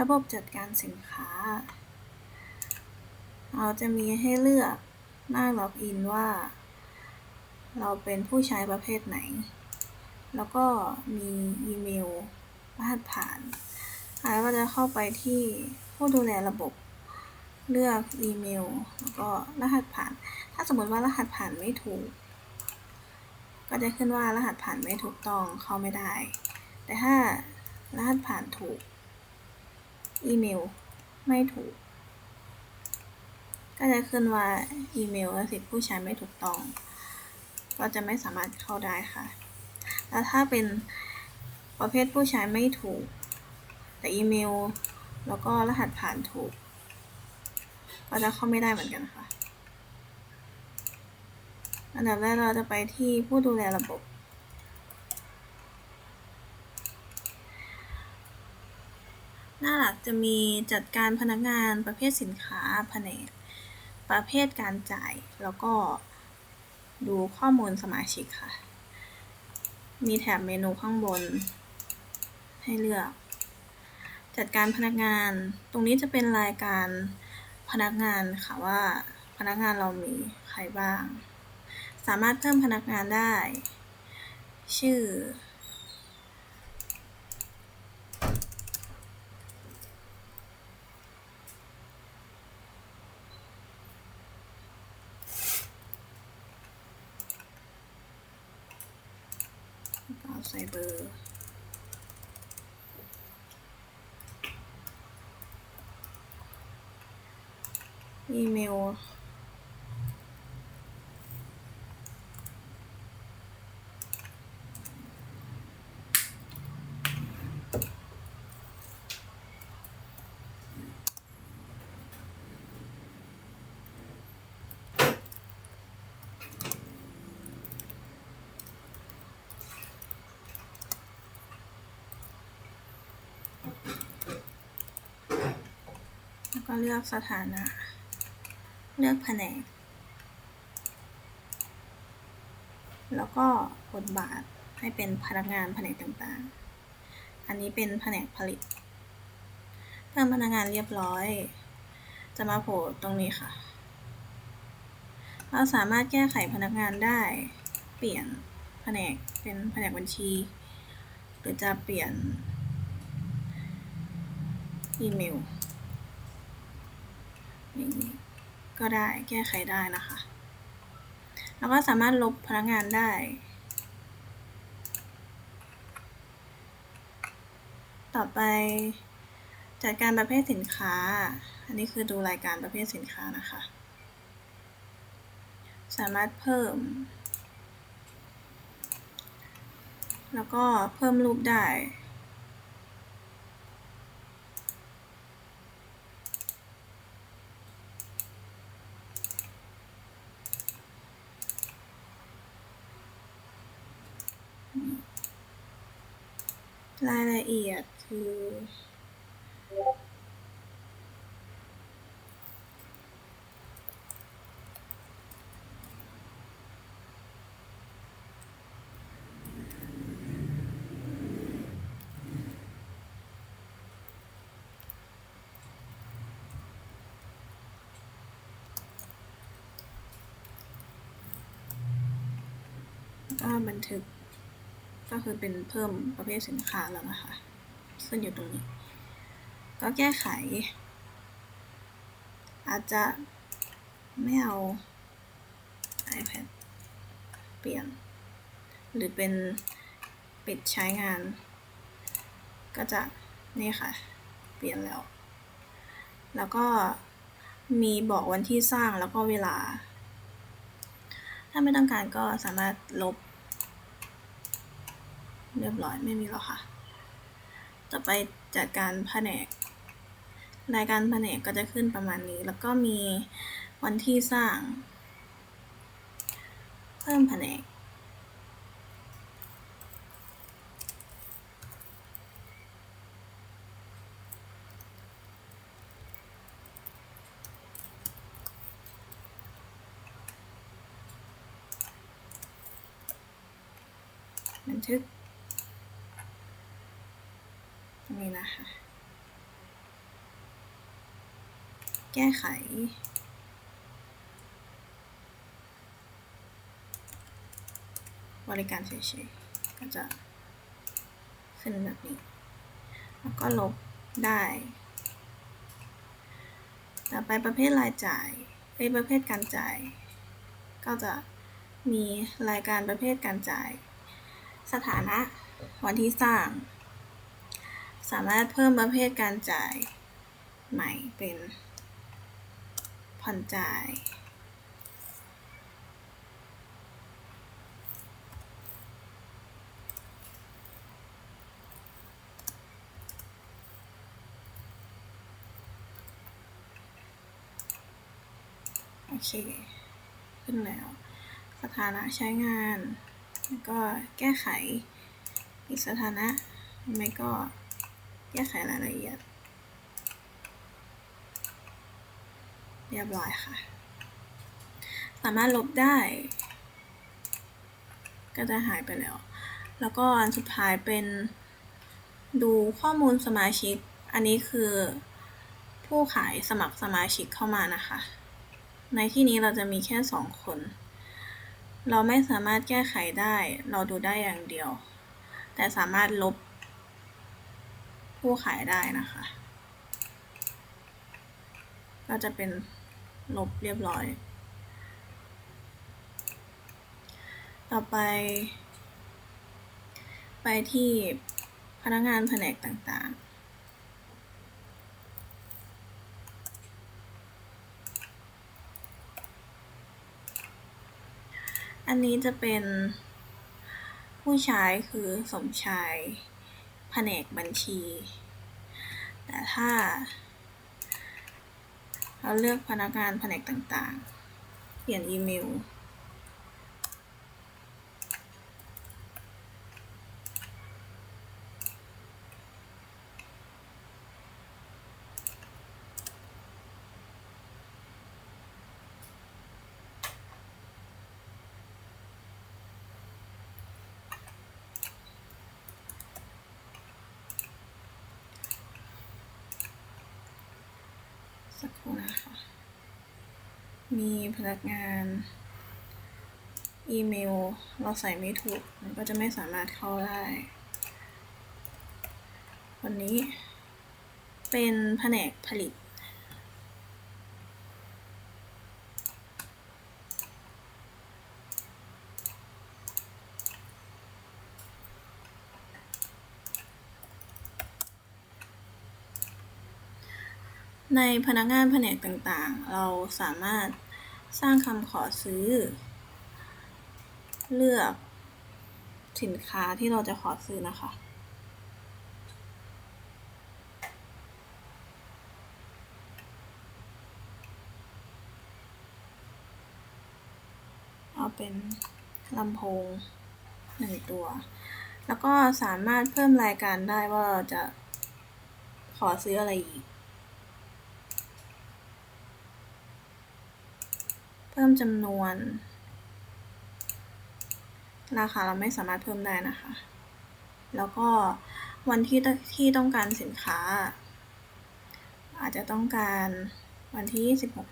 ระบบจัดการสินค้า เราจะมีให้เลือกหน้าล็อกอินว่า เราเป็นผู้ใช้ประเภทไหน แล้วก็มีอีเมลรหัสผ่านแล้วก็จะเข้าไปที่ผู้ดูแลระบบ เลือกอีเมล แล้วก็รหัสผ่าน ถ้าสมมติว่ารหัสผ่านไม่ถูก ก็จะขึ้นว่ารหัสผ่านไม่ถูกต้องเข้าไม่ได้ แต่ถ้ารหัสผ่านถูก อีเมล ไม่ถูก ก็จะขึ้นว่าอีเมลและสิทธิผู้ใช้ไม่ถูกต้อง ก็จะไม่สามารถเข้าได้ค่ะ แล้วถ้าเป็นประเภทผู้ใช้ไม่ถูก แต่อีเมล แล้วก็รหัสผ่านถูก ก็จะเข้าไม่ได้เหมือนกันค่ะ อันดับแรกเราจะไปที่ผู้ดูแลระบบ หน้าหลัก จะมีจัดการพนักงานประเภทสินค้าแผนก ประเภทการจ่าย แล้วก็ดูข้อมูลสมาชิกค่ะ มีแถบเมนูข้างบน ให้เลือก จัดการพนักงาน ตรงนี้จะเป็นรายการพนักงานค่ะว่าพนักงานเรามีใครบ้าง สามารถเพิ่มพนักงานได้ ชื่อ เอาใส่เบอร์ อีเมล แล้วก็เลือกสถานะ เลือกแผนก แล้วก็บทบาทให้เป็นพนักงานแผนกต่างๆ อันนี้เป็นแผนกผลิตเพิ่มพนักงานเรียบร้อย จะมาโผล่ตรงนี้ค่ะ เราสามารถแก้ไขพนักงานได้ เปลี่ยนแผนกเป็นแผนกบัญชี หรือจะเปลี่ยนอีเมลอย่างนี้ ก็ได้แก้ไขได้นะคะ แล้วก็สามารถลบพนักงานได้ ต่อไปจัดการประเภทสินค้า อันนี้คือดูรายการประเภทสินค้านะคะ สามารถเพิ่ม แล้วก็เพิ่มรูปได้ รายละเอียดคือก็บันทึก ก็คือเป็นเพิ่มประเภทสินค้าแล้วนะคะขึ้นอยู่ตรงนี้ ก็แก้ไข อาจจะไม่เอา iPad เปลี่ยน หรือเป็นปิดใช้งาน ก็จะนี่ค่ะ เปลี่ยนแล้ว แล้วก็มีบอกวันที่สร้างแล้วก็เวลา ถ้าไม่ต้องการก็สามารถลบ เรียบร้อยไม่มีแล้วค่ะ ต่อไปจัดการแผนก รายการแผนกก็จะขึ้นประมาณนี้ แล้วก็มีวันที่สร้าง เพิ่มแผนกบันทึก ตรงนี้นะ คะแก้ไข บริการเฉยๆก็จะขึ้นแบบนี้ แล้วก็ลบได้ ต่อไปประเภทรายจ่ายเอ้ประเภทการจ่าย ก็จะมีรายการประเภทการจ่าย สถานะวันที่สร้าง สามารถเพิ่มประเภทการจ่ายใหม่เป็น ผ่อนจ่าย โอเค ขึ้นแล้ว สถานะใช้งาน แล้วก็แก้ไขอีกสถานะ ไม่ก็ แก้ไขรายละเอียด เรียบร้อยค่ะ สามารถลบได้ ก็จะหายไปแล้ว แล้วก็อันสุดท้ายเป็นดูข้อมูลสมาชิก อันนี้คือผู้ขายสมัครสมาชิกเข้ามานะคะ ในที่นี้เราจะมีแค่สองคน เราไม่สามารถแก้ไขได้ เราดูได้อย่างเดียว แต่สามารถลบ ผู้ขายได้นะคะ ก็จะเป็นลบเรียบร้อย ต่อไป ไปที่พนักงานแผนกต่างๆอันนี้จะเป็นผู้ใช้คือสมชาย นกบัญชี แต่ถ้า เราเลือกพนักงานแผนกต่างๆ เปลี่ยนอีเมล สักครู่นะคะ มีพนักงานอีเมล เราใส่ไม่ถูก มันก็จะไม่สามารถเข้าได้ วันนี้เป็นแผนกผลิต ในพนักงานแผนกต่างๆ เราสามารถสร้างคำขอซื้อ เลือกสินค้าที่เราจะขอซื้อนะคะ เอาเป็นลำโพงหนึ่งตัว แล้วก็สามารถเพิ่มรายการได้ว่าเราจะขอซื้ออะไรอีก พิ่มจำนวน ราคาเราไม่สามารถเพิ่มได้นะคะ แล้วก็วันที่ตที่ต้องการสินค้า อาจจะต้องการวันที่ 26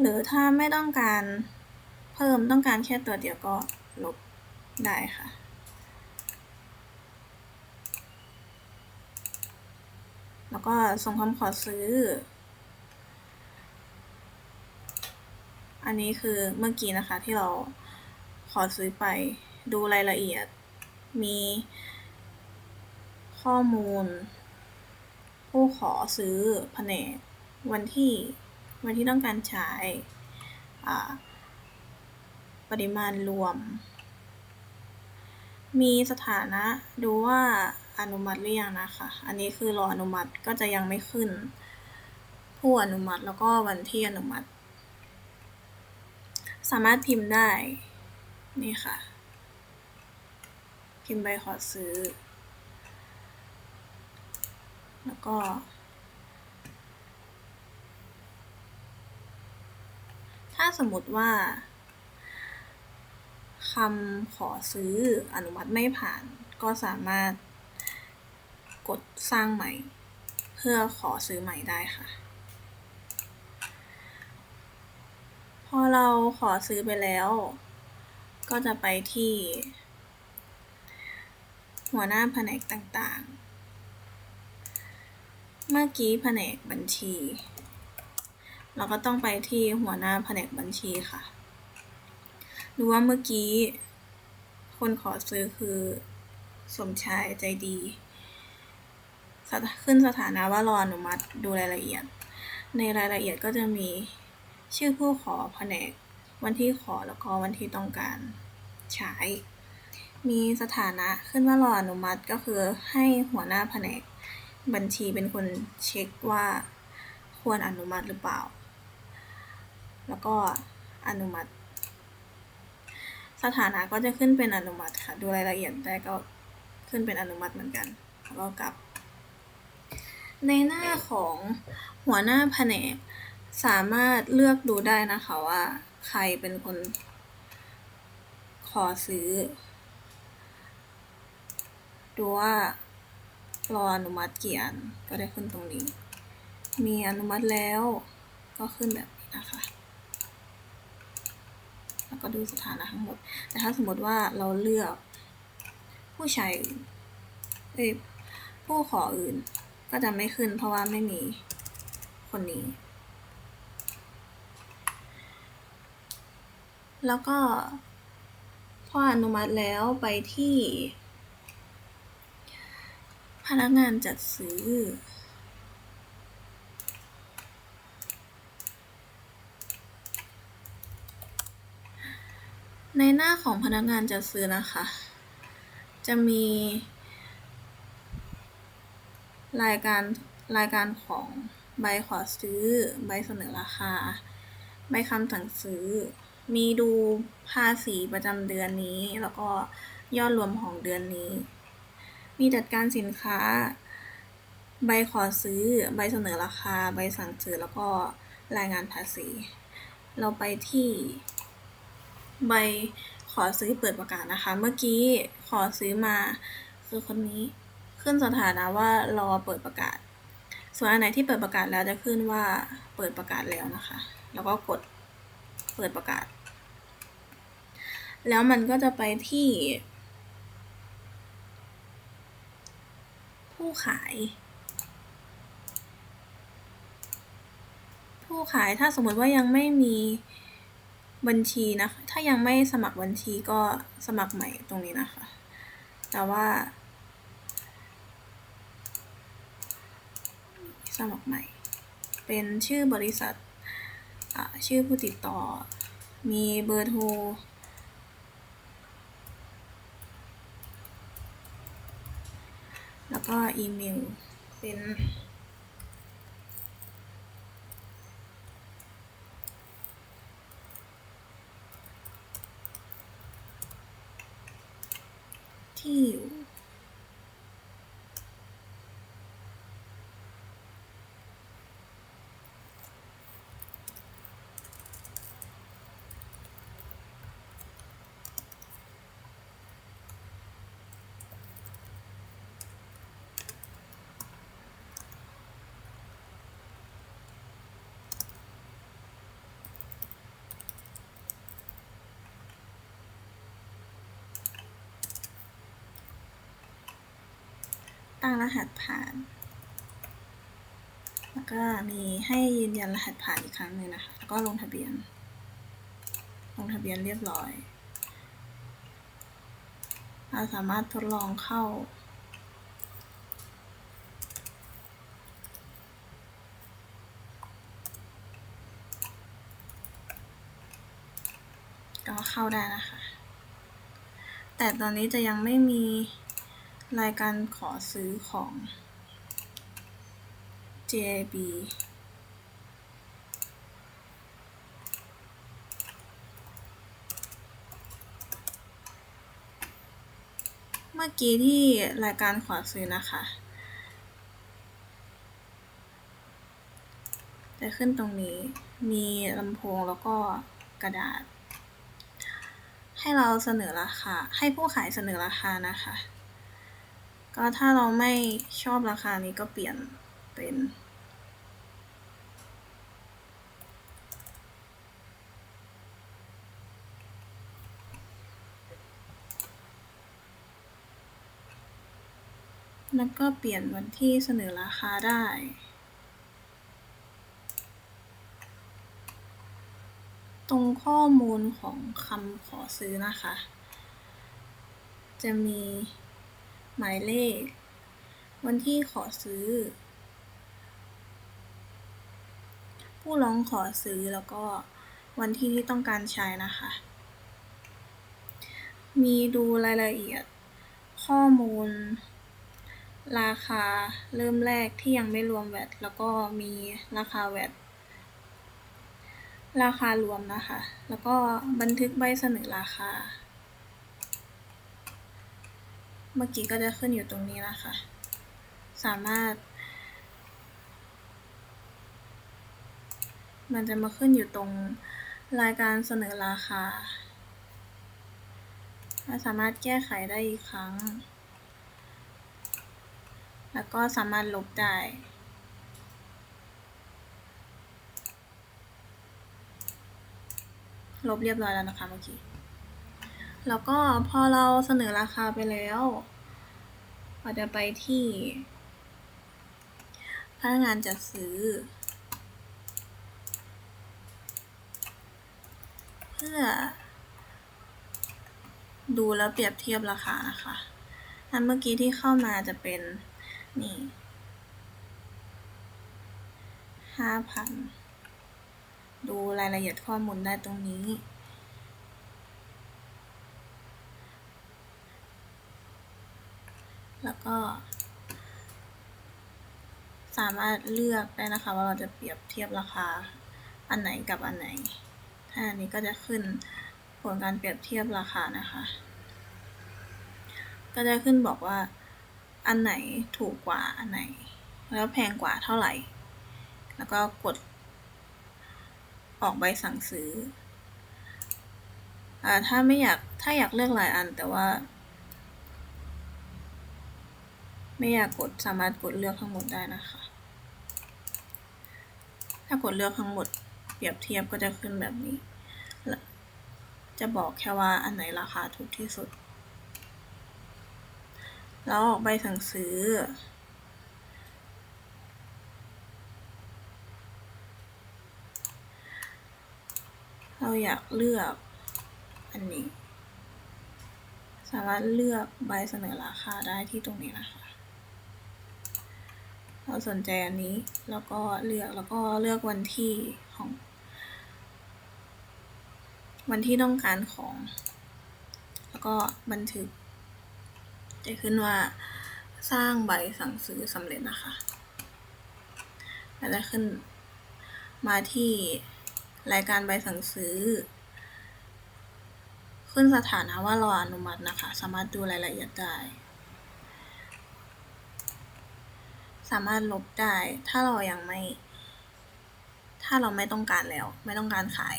หรือถ้าไม่ต้องการเพิ่มต้องการแค่ตัวเดียวก็ลบได้ค่ะแล้วก็ส่งคำขอซื้อ อันนี้คือเมื่อกี้นะคะที่เราขอซื้อไปดูรายละเอียด มีข้อมูล ผู้ขอซื้อแผนกวันที่วันที่ต้องการใช้ปริมาณรวม มีสถานะดูว่าอนุมัติหรือยังนะคะ อันนี้คือรออนุมัติก็จะยังไม่ขึ้น ผู้อนุมัติแล้วก็วันที่อนุมัติ สามารถพิมพ์ได้ นี่ค่ะ พิมพ์ใบขอซื้อ แล้วก็ถ้าสมมติว่าคำขอซื้ออนุมัติไม่ผ่าน ก็สามารถกดสร้างใหม่ เพื่อขอซื้อใหม่ได้ค่ะ พอเราขอซื้อไปแล้ว ก็จะไปที่ หัวหน้าแผนกต่างๆ เมื่อกี้แผนกบัญชี เราก็ต้องไปที่หัวหน้าแผนกบัญชีค่ะดูว่าเมื่อกี้ คนขอซื้อคือสมชายใจดี ขึ้นสถานะว่ารออนุมัติดูรายละเอียด ในรายละเอียดก็จะมี ชื่อผู้ขอแผนก วันที่ขอแล้วก็วันที่ต้องการใช้ มีสถานะขึ้นว่ารออนุมัติก็คือให้หัวหน้าแผนก บัญชีเป็นคนเช็คว่าควรอนุมัติหรือเปล่า แล้วก็อนุมัติ สถานะก็จะขึ้นเป็นอนุมัติค่ะ ดูรายละเอียดได้ก็ขึ้นเป็นอนุมัติเหมือนกัน แล้วก็กลับ ในหน้าของหัวหน้าแผนก สามารถเลือกดูได้นะคะว่าใครเป็นคนขอซื้อ ดูว่ารออนุมัติกี่อันก็ได้ขึ้นตรงนี้ มีอนุมัติแล้วก็ขึ้นแบบนี้นะคะ แล้วก็ดูสถานะทั้งหมด แต่ถ้าสมมติว่าเราเลือกผู้ใช้เอ้ยผู้ขออื่นก็จะไม่ขึ้นเพราะว่าไม่มีคนนี้ แล้วก็พออนุมัติแล้วไปที่ พนักงานจัดซื้อ ในหน้าของพนักงานจัดซื้อนะคะ จะมี รายการรายการของใบขอซื้อ ใบเสนอราคา ใบคำสั่งซื้อ มีดูภาษีประจำเดือนนี้ แล้วก็ยอดรวมของเดือนนี้ มีจัดการสินค้า ใบขอซื้อ ใบเสนอราคา ใบสั่งซื้อ แล้วก็รายงานภาษี เราไปที่ ใบขอซื้อเปิดประกาศนะคะ เมื่อกี้ขอซื้อมาคือคนนี้ขึ้นสถานะว่ารอเปิดประกาศ ส่วนอันไหนที่เปิดประกาศแล้วจะขึ้นว่าเปิดประกาศแล้วนะคะ แล้วก็กดเปิดประกาศ แล้วมันก็จะไปที่ ผู้ขาย ผู้ขายถ้าสมมติว่ายังไม่มีบัญชีนะคะ ถ้ายังไม่สมัครบัญชีก็สมัครใหม่ตรงนี้นะคะ แต่ว่า สมัครใหม่ เป็นชื่อบริษัทชื่อผู้ติดต่อ มีเบอร์โทร แล้ว ก็อีเมล เป็น ที่อยู่ ตั้งรหัสผ่าน แล้วก็มีให้ยืนยันรหัสผ่านอีกครั้งหนึ่งนะคะ แล้วก็ลงทะเบียน ลงทะเบียนเรียบร้อย เราสามารถทดลองเข้าก็เข้าได้นะคะ แต่ตอนนี้จะยังไม่มี รายการขอซื้อของ JB เมื่อกี้ที่รายการขอซื้อนะคะ จะขึ้นตรงนี้มีลำโพงแล้วก็กระดาษ ให้เราเสนอราคา ให้ผู้ขายเสนอราคานะคะ ก็ถ้าเราไม่ชอบราคานี้ก็เปลี่ยนเป็นแล้วก็เปลี่ยนวันที่เสนอราคาได้ ตรงข้อมูลของคำขอซื้อนะคะ จะมี หมายเลข วันที่ขอซื้อ ผู้ร้องขอซื้อแล้วก็วันที่ที่ต้องการใช้นะคะ มีดูรายละเอียด ข้อมูล ราคาเริ่มแรกที่ยังไม่รวมแวตแล้วก็มีราคาแวตราคารวมนะคะ แล้วก็บันทึกใบเสนอราคา เมื่อกี้ก็จะขึ้นอยู่ตรงนี้นะคะ สามารถ มันจะมาขึ้นอยู่ตรงรายการเสนอราคาสามารถแก้ไขได้อีกครั้ง แล้วก็สามารถลบได้ลบเรียบร้อยแล้วนะคะเมื่อกี้ แล้วก็พอเราเสนอราคาไปแล้วเราจะไปที่ พนักงานจัดซื้อ เพื่อ ดูแล้วเปรียบเทียบราคานะคะอันเมื่อกี้ที่เข้ามาจะเป็นนี่ห้าพันดูรายละเอียดข้อมูลได้ตรงนี้ แล้วก็ สามารถเลือกได้นะคะว่าเราจะเปรียบเทียบราคาอันไหนกับอันไหน ถ้าอันนี้ก็จะขึ้นผลการเปรียบเทียบราคานะคะ ก็จะขึ้นบอกว่าอันไหนถูกกว่าอันไหน แล้วแพงกว่าเท่าไหร่ แล้วก็กด ออกใบสั่งซื้ออถ้าไม่อยากถ้าอยากเลือกหลายอันแต่ว่า ไม่อยากกดสามารถกดเลือกทั้งหมดได้นะคะ ถ้ากดเลือกทั้งหมดเปรียบเทียบก็จะขึ้นแบบนี้ จะบอกแค่ว่าอันไหนราคาถูกที่สุด แล้วออกใบสั่งซื้อ เราอยากเลือกอันนี้สามารถเลือกใบเสนอราคาได้ที่ตรงนี้นะคะ เราสนใจอันนี้ แล้วก็เลือก แล้วก็เลือกวันที่ของ วันที่ต้องการของ แล้วก็บันทึก จะขึ้นว่าสร้างใบสั่งซื้อสำเร็จนะคะแล้วจะขึ้นมาที่รายการใบสั่งซื้อ ขึ้นสถานะว่ารออนุมัตินะคะ สามารถดูรายละเอียดได้ สามารถลบได้ ถ้าเรายังไม่ ถ้าเราไม่ต้องการแล้ว ไม่ต้องการขาย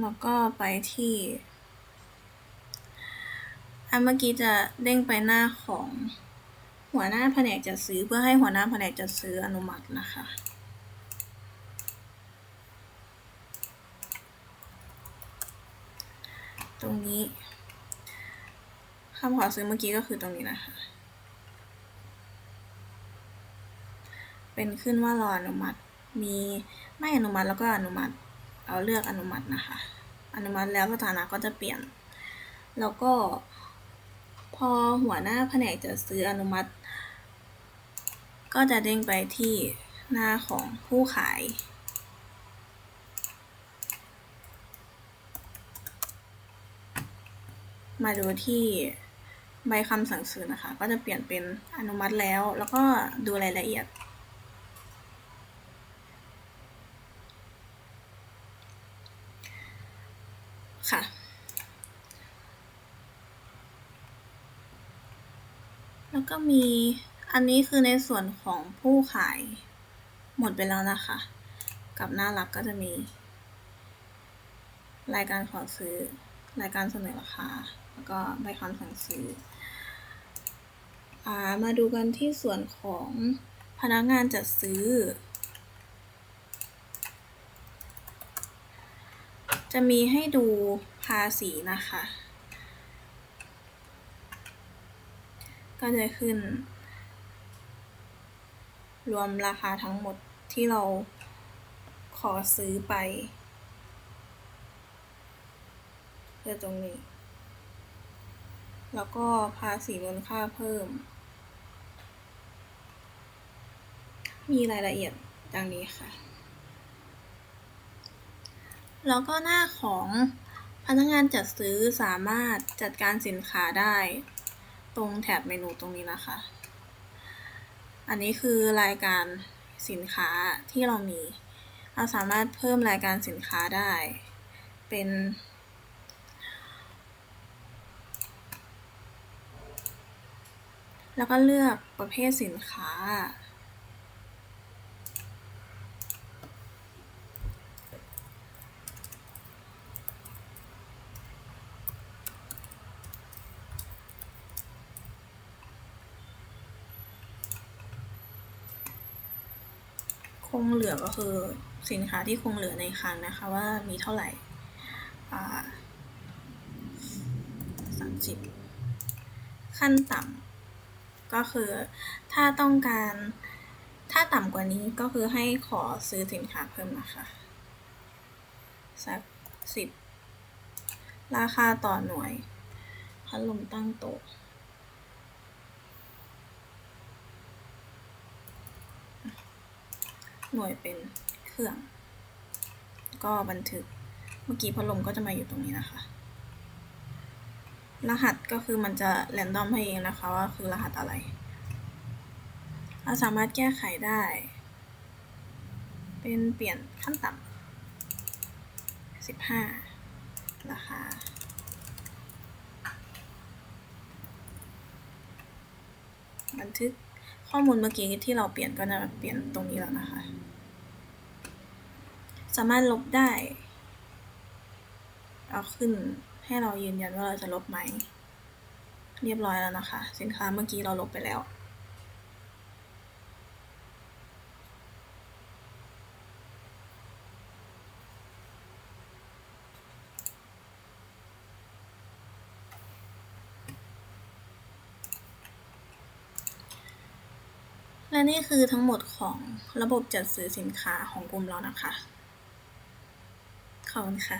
แล้วก็ไปที่ อันเมื่อกี้จะเด้งไปหน้าของ หัวหน้าแผนกจัดซื้อเพื่อให้หัวหน้าแผนกจัดซื้ออนุมัตินะคะ ตรงนี้คำขอซื้อเมื่อกี้ก็คือตรงนี้นะคะ เป็นขึ้นว่ารออนุมัติ มีไม่อนุมัติแล้วก็อนุมัติเราเลือกอนุมัตินะคะ อนุมัติแล้วสถานะก็จะเปลี่ยน แล้วก็ อหัวหน้าแผนกจะซื้ออนุมัติ ก็จะเด้งไปที่หน้าของผู้ขาย มาดูที่ใบคำสั่งซื้อนะคะ ก็จะเปลี่ยนเป็นอนุมัติแล้ว แล้วก็ดูรายละเอียด ค่ะ แล้วก็มีอันนี้คือในส่วนของผู้ขาย หมดไปแล้วนะคะ กับหน้าหลักก็จะมี รายการขอซื้อ รายการเสนอราคา แล้วก็ใบคำสั่งซื้ออมาดูกันที่ส่วนของพนักงานจัดซื้อ จะมีให้ดูภาษีนะคะ ก็จะขึ้น รวมราคาทั้งหมดที่เราขอซื้อไปคือตรงนี้ แล้วก็ภาษีมูลค่าเพิ่ม มีรายละเอียดดังนี้ค่ะ แล้วก็หน้าของพนักงานจัดซื้อสามารถจัดการสินค้าได้ ตรงแถบเมนูตรงนี้นะคะ อันนี้คือรายการสินค้าที่เรามี เราสามารถเพิ่มรายการสินค้าได้ เป็น แล้วก็เลือกประเภทสินค้า งเหลือก็คือสินค้าที่คงเหลือในคลังนะคะว่ามีเท่าไหร่สามสิบขั้นต่ำก็คือถ้าต้องการถ้าต่ำกว่านี้ก็คือให้ขอซื้อสินค้าเพิ่มนะคะสักสิบราคาต่อหน่วยพัดลมตั้งโต๊ะ หน่วยเป็นเครื่อง ก็บันทึก เมื่อกี้พัดลมก็จะมาอยู่ตรงนี้นะคะ รหัสก็คือมันจะแรนดอมให้เองนะคะว่าคือรหัสอะไร เราสามารถแก้ไขได้ เป็นเปลี่ยนขั้นต่ำสิบห้าราคาบันทึก ข้อมูลเมื่อกี้ที่เราเปลี่ยนก็จะเปลี่ยนตรงนี้แล้วนะคะ สามารถลบได้ เอาขึ้นให้เรายืนยันว่าเราจะลบไหม เรียบร้อยแล้วนะคะ สินค้าเมื่อกี้เราลบไปแล้ว และนี่คือทั้งหมดของระบบจัดซื้อสินค้าของกลุ่มเรานะคะ ขอบคุณค่ะ